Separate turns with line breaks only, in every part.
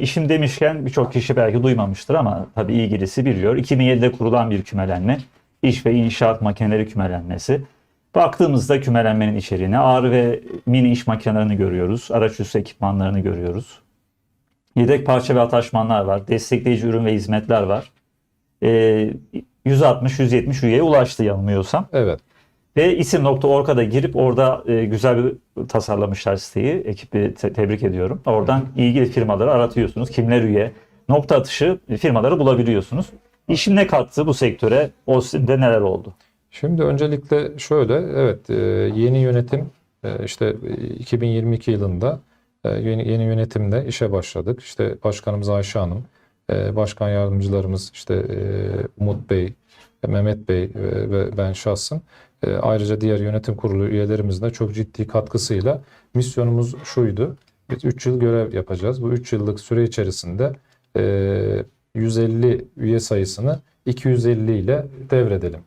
İşim demişken birçok kişi belki duymamıştır ama tabii ilgilisi biliyor. 2007'de kurulan bir kümelenme. İş ve inşaat makineleri kümelenmesi. Baktığımızda kümelenmenin içeriğine ağır ve mini iş makinelerini görüyoruz. Araç üstü ekipmanlarını görüyoruz. Yedek parça ve ataşmanlar var. Destekleyici ürün ve hizmetler var. Ee, 160-170 üyeye ulaştı yanılmıyorsam.
Evet.
Ve isim.org'a da girip orada e, güzel bir tasarlamışlar siteyi. Ekibi te- tebrik ediyorum. Oradan ilgili firmaları aratıyorsunuz. Kimler üye? Nokta atışı firmaları bulabiliyorsunuz. İşin ne kattı bu sektöre? O sitede neler oldu?
Şimdi öncelikle şöyle, evet e, yeni yönetim e, işte e, 2022 yılında e, yeni, yeni yönetimde işe başladık. İşte Başkanımız Ayşe Hanım, Başkan Yardımcılarımız işte Umut Bey, Mehmet Bey e, ve ben şahsım. E, Ayrıca diğer yönetim kurulu üyelerimizin de çok ciddi katkısıyla misyonumuz şuydu. Biz 3 yıl görev yapacağız. Bu 3 yıllık süre içerisinde e, 150 üye sayısını 250 ile devredelim.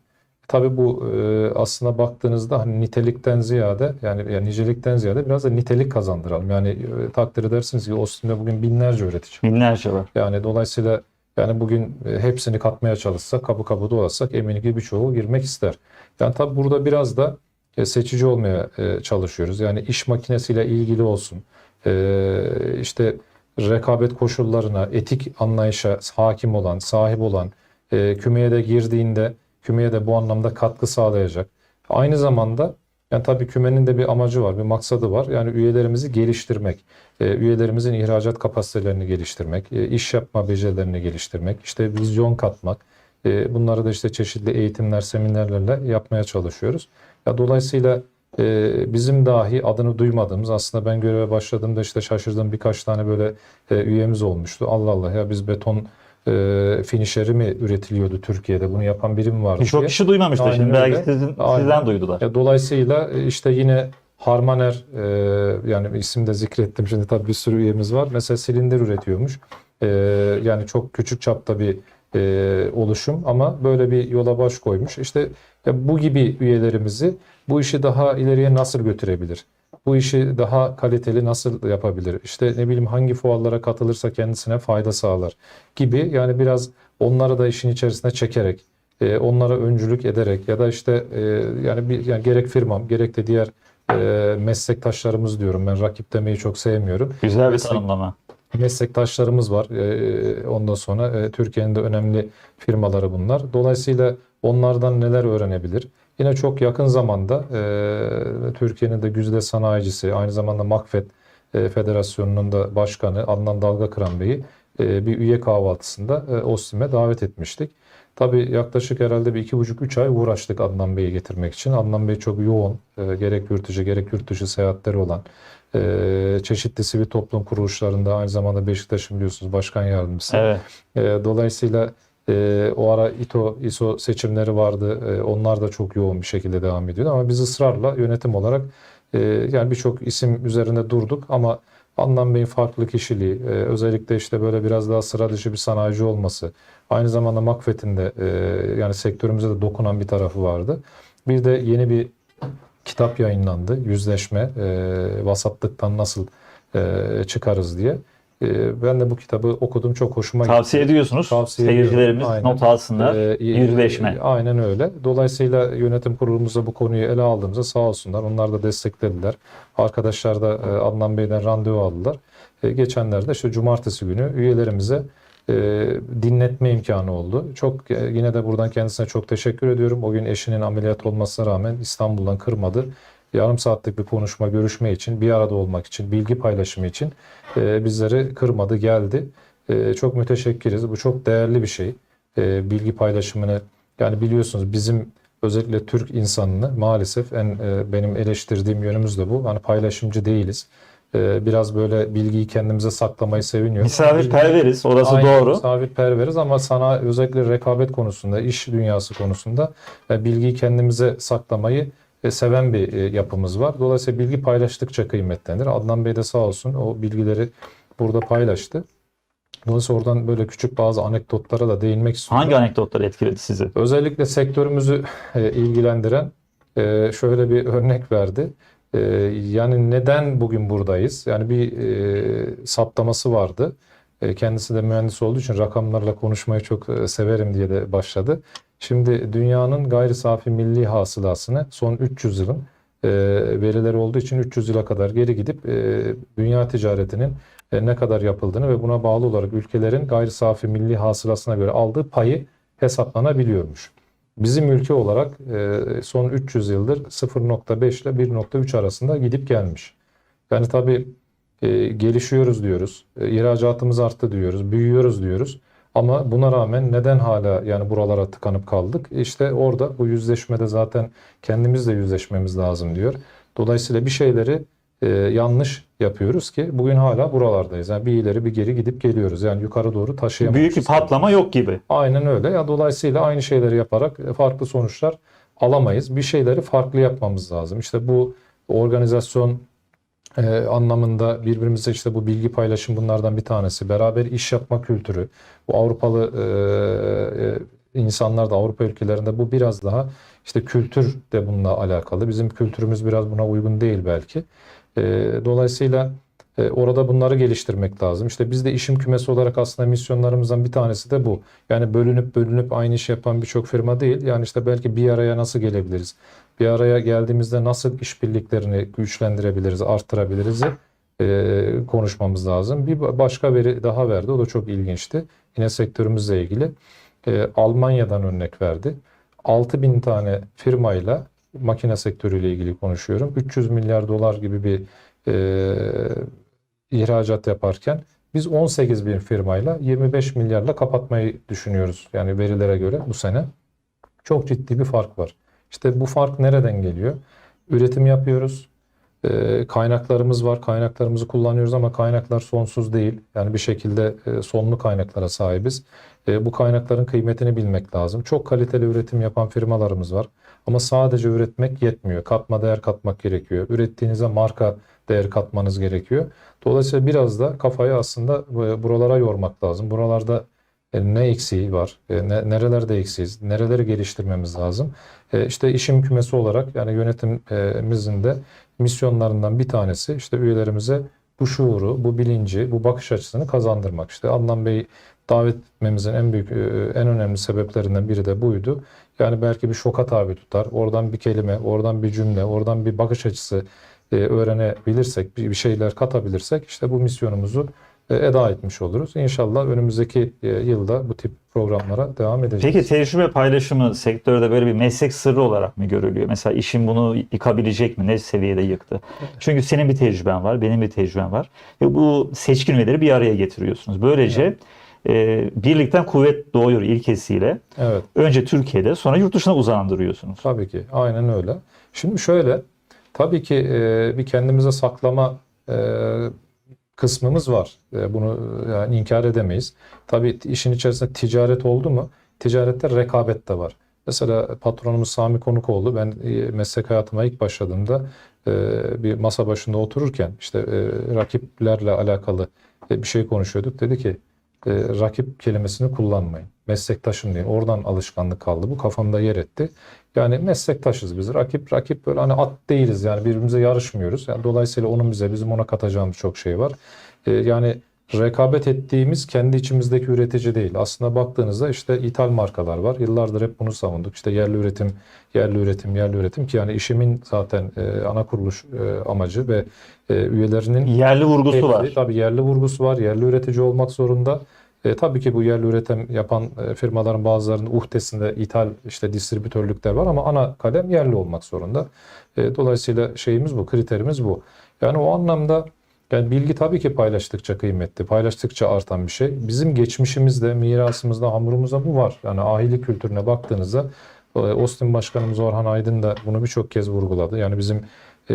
Tabii bu e, aslında baktığınızda hani nitelikten ziyade yani, yani nicelikten ziyade biraz da nitelik kazandıralım. Yani e, takdir edersiniz ki Ostim'de bugün binlerce öğretici.
Binlerce var.
Yani dolayısıyla yani bugün e, hepsini katmaya çalışsak, kapı kapı dolaşsak eminim ki birçoğu girmek ister. Yani tabii burada biraz da e, seçici olmaya e, çalışıyoruz. Yani iş makinesiyle ilgili olsun, işte rekabet koşullarına, etik anlayışa hakim olan, sahip olan, kümeye de girdiğinde kümeye de bu anlamda katkı sağlayacak. Aynı zamanda yani tabii kümenin de bir amacı var, bir maksadı var. Yani üyelerimizi geliştirmek, e, üyelerimizin ihracat kapasitelerini geliştirmek, e, iş yapma becerilerini geliştirmek, işte vizyon katmak. E, bunları da işte çeşitli eğitimler, seminerlerle yapmaya çalışıyoruz. Ya dolayısıyla bizim dahi adını duymadığımız aslında ben göreve başladığımda işte şaşırdığım birkaç tane böyle üyemiz olmuştu. Allah Allah ya biz beton e, finişeri mi üretiliyordu Türkiye'de? Bunu yapan birim vardı
Birçok kişi duymamıştır
Aynen
şimdi. Belki
öyle.
sizin,
Aynen.
sizden duydular.
Ya dolayısıyla e, işte yine Harmaner e, yani isim de zikrettim şimdi tabii bir sürü üyemiz var. Mesela silindir üretiyormuş. E, yani çok küçük çapta bir e, oluşum ama böyle bir yola baş koymuş. İşte ya bu gibi üyelerimizi bu işi daha ileriye nasıl götürebilir? Bu işi daha kaliteli nasıl yapabilir? İşte ne bileyim hangi fuarlara katılırsa kendisine fayda sağlar gibi yani biraz onları da işin içerisine çekerek e, onlara öncülük ederek ya da işte e, yani bir yani gerek firmam gerek de diğer e, meslektaşlarımız diyorum ben rakip demeyi çok sevmiyorum.
Güzel bir
Meslek-
tanımlama.
Meslektaşlarımız var. E, ondan sonra e, Türkiye'nin de önemli firmaları bunlar. Dolayısıyla onlardan neler öğrenebilir? Yine çok yakın zamanda e, Türkiye'nin de güzide sanayicisi, aynı zamanda Makfet e, Federasyonu'nun da başkanı Adnan Dalgakıran Bey'i e, bir üye kahvaltısında e, Ostim'e davet etmiştik. Tabii yaklaşık herhalde bir iki buçuk üç ay uğraştık Adnan Bey'i getirmek için. Adnan Bey çok yoğun, e, gerek yurt içi gerek yurt dışı seyahatleri olan, e, çeşitli sivil toplum kuruluşlarında aynı zamanda Beşiktaş'ın biliyorsunuz başkan yardımcısı.
Evet.
E, dolayısıyla e, o ara İTO, İSO seçimleri vardı. E, onlar da çok yoğun bir şekilde devam ediyordu. Ama biz ısrarla yönetim olarak e, yani birçok isim üzerinde durduk ama Adnan Bey'in farklı kişiliği, e, özellikle işte böyle biraz daha sıra dışı bir sanayici olması, aynı zamanda Makfet'in de e, yani sektörümüze de dokunan bir tarafı vardı. Bir de yeni bir kitap yayınlandı. Yüzleşme, e, vasatlıktan nasıl e, çıkarız diye. E, ben de bu kitabı okudum. Çok hoşuma gitti.
Tavsiye ediyorsunuz.
Tavsiye
Seyircilerimiz.
Aynen.
not alsınlar.
Ee,
Yüzleşme.
e, Aynen öyle. Dolayısıyla yönetim kurulumuzda bu konuyu ele aldığımızda sağ olsunlar. Onlar da desteklediler. Arkadaşlar da e, Adnan Bey'den randevu aldılar. E, geçenlerde işte cumartesi günü üyelerimize e, dinletme imkanı oldu. Çok e, yine de buradan kendisine çok teşekkür ediyorum. O gün eşinin ameliyat olmasına rağmen İstanbul'dan kırmadı. Yarım saatlik bir konuşma, görüşme için, bir arada olmak için, bilgi paylaşımı için e, bizleri kırmadı, geldi. E, çok müteşekkiriz. Bu çok değerli bir şey. E, bilgi paylaşımını yani biliyorsunuz bizim özellikle Türk insanını maalesef en e, benim eleştirdiğim yönümüz de bu. Hani paylaşımcı değiliz. E, biraz böyle bilgiyi kendimize saklamayı seviniyoruz.
Misafirperveriz. Orası
Aynen,
doğru.
Misafirperveriz ama sana özellikle rekabet konusunda, iş dünyası konusunda e, bilgiyi kendimize saklamayı seven bir e, yapımız var. Dolayısıyla bilgi paylaştıkça kıymetlenir. Adnan Bey de sağ olsun o bilgileri burada paylaştı. Dolayısıyla oradan böyle küçük bazı anekdotlara da değinmek istiyorum.
Hangi anekdotlar etkiledi sizi?
Özellikle sektörümüzü e, ilgilendiren e, şöyle bir örnek verdi. E, yani neden bugün buradayız? Yani bir e, saptaması vardı. E, Kendisi de mühendis olduğu için rakamlarla konuşmayı çok e, severim diye de başladı. Şimdi dünyanın gayri safi milli hasılasını son 300 yılın e, verileri olduğu için 300 yıla kadar geri gidip dünya ticaretinin ne kadar yapıldığını ve buna bağlı olarak ülkelerin gayri safi milli hasılasına göre aldığı payı hesaplanabiliyormuş. Bizim ülke olarak son 300 yıldır 0.5 ile 1.3 arasında gidip gelmiş. Yani tabii e, gelişiyoruz diyoruz, e, ihracatımız arttı diyoruz, büyüyoruz diyoruz. Ama buna rağmen neden hala yani buralara tıkanıp kaldık? İşte orada bu yüzleşmede zaten kendimizle yüzleşmemiz lazım diyor. Dolayısıyla bir şeyleri e, yanlış yapıyoruz ki bugün hala buralardayız. Yani bir ileri bir geri gidip geliyoruz. Yani yukarı doğru taşıyamamışız.
Büyük bir patlama yok gibi.
Aynen öyle. Ya dolayısıyla aynı şeyleri yaparak e, farklı sonuçlar alamayız. Bir şeyleri farklı yapmamız lazım. İşte bu organizasyon e, anlamında birbirimize işte bu bilgi paylaşım bunlardan bir tanesi. Beraber iş yapma kültürü. Bu Avrupalı e, e, insanlar da Avrupa ülkelerinde bu biraz daha işte kültür de bununla alakalı. Bizim kültürümüz biraz buna uygun değil belki. E, dolayısıyla e, Orada bunları geliştirmek lazım. İşte biz de işim kümesi olarak aslında misyonlarımızdan bir tanesi de bu. Yani bölünüp bölünüp aynı iş yapan birçok firma değil. Yani işte belki bir araya nasıl gelebiliriz? Bir araya geldiğimizde nasıl işbirliklerini güçlendirebiliriz, arttırabiliriz e, konuşmamız lazım. Bir başka veri daha verdi. O da çok ilginçti. Yine sektörümüzle ilgili. E, Almanya'dan örnek verdi. 6000 tane firmayla makine sektörüyle ilgili konuşuyorum. 300 milyar dolar gibi bir e, ihracat yaparken biz 18 bin firmayla 25 milyarla kapatmayı düşünüyoruz. Yani verilere göre bu sene. Çok ciddi bir fark var. İşte bu fark nereden geliyor? Üretim yapıyoruz. E, kaynaklarımız var. Kaynaklarımızı kullanıyoruz ama kaynaklar sonsuz değil. Yani bir şekilde e, sonlu kaynaklara sahibiz. E, bu kaynakların kıymetini bilmek lazım. Çok kaliteli üretim yapan firmalarımız var. Ama sadece üretmek yetmiyor. Katma değer katmak gerekiyor. Ürettiğinize marka değer katmanız gerekiyor. Dolayısıyla biraz da kafayı aslında e, buralara yormak lazım. Buralarda ne eksiği var, e, ne, nerelerde eksiyiz, nereleri geliştirmemiz lazım. E, İşte işim kümesi olarak yani yönetimimizin de misyonlarından bir tanesi işte üyelerimize bu şuuru, bu bilinci, bu bakış açısını kazandırmak. İşte Adnan Bey davet etmemizin en büyük, e, en önemli sebeplerinden biri de buydu. Yani belki bir şoka tabi tutar. Oradan bir kelime, oradan bir cümle, oradan bir bakış açısı e, öğrenebilirsek, bir şeyler katabilirsek işte bu misyonumuzu e, eda etmiş oluruz. İnşallah önümüzdeki e, yılda bu tip programlara devam edeceğiz.
Peki tecrübe paylaşımı sektörde böyle bir meslek sırrı olarak mı görülüyor? Mesela işin bunu yıkabilecek mi? Ne seviyede yıktı? Çünkü senin bir tecrüben var, benim bir tecrübem var. Ve bu seçkin üyeleri bir araya getiriyorsunuz. Böylece e, birlikten kuvvet doğuyor ilkesiyle.
Evet.
Önce Türkiye'de sonra yurt dışına uzandırıyorsunuz.
Tabii ki. Aynen öyle. Şimdi şöyle, tabii ki e, bir kendimize saklama e, kısmımız var. E, bunu e, yani inkar edemeyiz. Tabii işin içerisinde ticaret oldu mu? Ticarette rekabet de var. Mesela patronumuz Sami Konukoğlu, ben e, meslek hayatıma ilk başladığımda bir masa başında otururken işte rakiplerle alakalı bir şey konuşuyorduk. Dedi ki e, rakip kelimesini kullanmayın. Meslektaşım deyin. Oradan alışkanlık kaldı. Bu kafamda yer etti. Yani meslektaşız biz. Rakip rakip böyle hani at değiliz yani birbirimize yarışmıyoruz. Yani dolayısıyla onun bize bizim ona katacağımız çok şey var. E, yani rekabet ettiğimiz kendi içimizdeki üretici değil. Aslında baktığınızda işte ithal markalar var. Yıllardır hep bunu savunduk. İşte yerli üretim, yerli üretim, yerli üretim ki yani işimin zaten e, ana kuruluş e, amacı ve e, üyelerinin
Yerli vurgusu
Hepsi,
var.
Tabii yerli vurgusu var. Yerli üretici olmak zorunda. E, tabii ki bu yerli üretim yapan e, firmaların bazılarının uhdesinde ithal işte distribütörlükler var ama ana kalem yerli olmak zorunda. E, dolayısıyla şeyimiz bu, kriterimiz bu. Yani o anlamda yani bilgi tabii ki paylaştıkça kıymetli, paylaştıkça artan bir şey. Bizim geçmişimizde, mirasımızda, hamurumuzda bu var. Yani ahilik kültürüne baktığınızda e, Austin Başkanımız Orhan Aydın da bunu birçok kez vurguladı. Yani bizim e,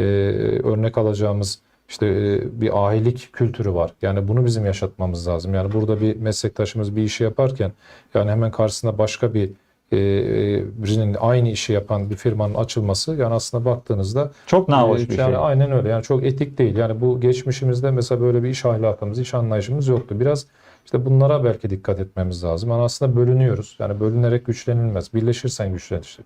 örnek alacağımız işte e, bir ahilik kültürü var. Yani bunu bizim yaşatmamız lazım. Yani burada bir meslektaşımız bir işi yaparken yani hemen karşısında başka bir e, birinin aynı işi yapan bir firmanın açılması yani aslında baktığınızda
Çok nahoş
e,
bir
yani
şey.
aynen öyle. Yani çok etik değil. Yani bu geçmişimizde mesela böyle bir iş ahlakımız, iş anlayışımız yoktu. Biraz işte bunlara belki dikkat etmemiz lazım. Yani aslında bölünüyoruz. Yani bölünerek güçlenilmez. Birleşirsen güçlenirsin.